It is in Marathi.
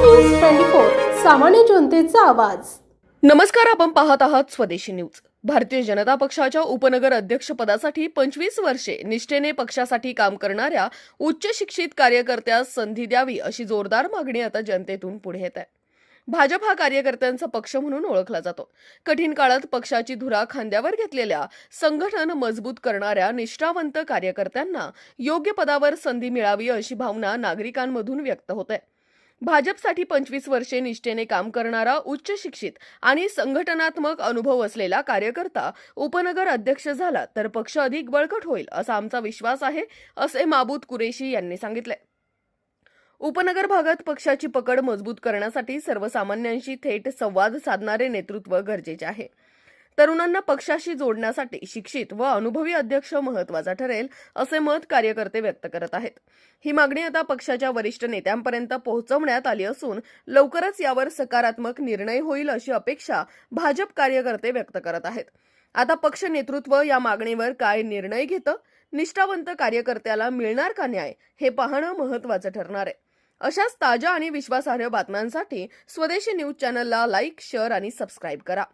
न्यूज ट्वेंटी फोर सामान्य जनतेचा आवाज. नमस्कार आपण पाहत आहात स्वदेशी न्यूज. भारतीय जनता पक्षाच्या उपनगर अध्यक्षपदासाठी पंचवीस वर्षे निष्ठेने पक्षासाठी काम करणाऱ्या उच्च शिक्षित कार्यकर्त्यास संधी द्यावी अशी जोरदार मागणी आता जनतेतून पुढे येत आहे. भाजप हा कार्यकर्त्यांचा पक्ष म्हणून ओळखला जातो. कठीण काळात पक्षाची धुरा खांद्यावर घेतलेल्या संघटन मजबूत करणाऱ्या निष्ठावंत कार्यकर्त्यांना योग्य पदावर संधी मिळावी अशी भावना नागरिकांमधून व्यक्त होत आहे. भाजपसाठी पंचवीस वर्षे निष्ठेने काम करणारा उच्च शिक्षित आणि संघटनात्मक अनुभव असलेला कार्यकर्ता उपनगर अध्यक्ष झाला तर पक्ष अधिक बळकट होईल असा आमचा विश्वास आहे असे माबूद कुरेशी यांनी सांगितले. उपनगर भागात पक्षाची पकड मजबूत करण्यासाठी सर्वसामान्यांशी थेट संवाद साधणारे नेतृत्व गरजेचे आहे. तरुणांना पक्षाशी जोडण्यासाठी शिक्षित व अनुभवी अध्यक्ष महत्त्वाचा ठरेल असे मत कार्यकर्ते व्यक्त करत आहेत. ही मागणी आता पक्षाच्या वरिष्ठ नेत्यांपर्यंत पोहोचवण्यात आली असून लवकरच यावर सकारात्मक निर्णय होईल अशी अपेक्षा भाजप कार्यकर्ते व्यक्त करत आहेत. आता पक्ष नेतृत्व या मागणीवर काय निर्णय घेतं? निष्ठावंत कार्यकर्त्याला मिळणार का न्याय? हे पाहणं महत्वाचं ठरणार आहे. अशाच ताज्या आणि विश्वासार्ह बातम्यांसाठी स्वदेशी न्यूज चॅनलला लाईक शेअर आणि सबस्क्राईब करा.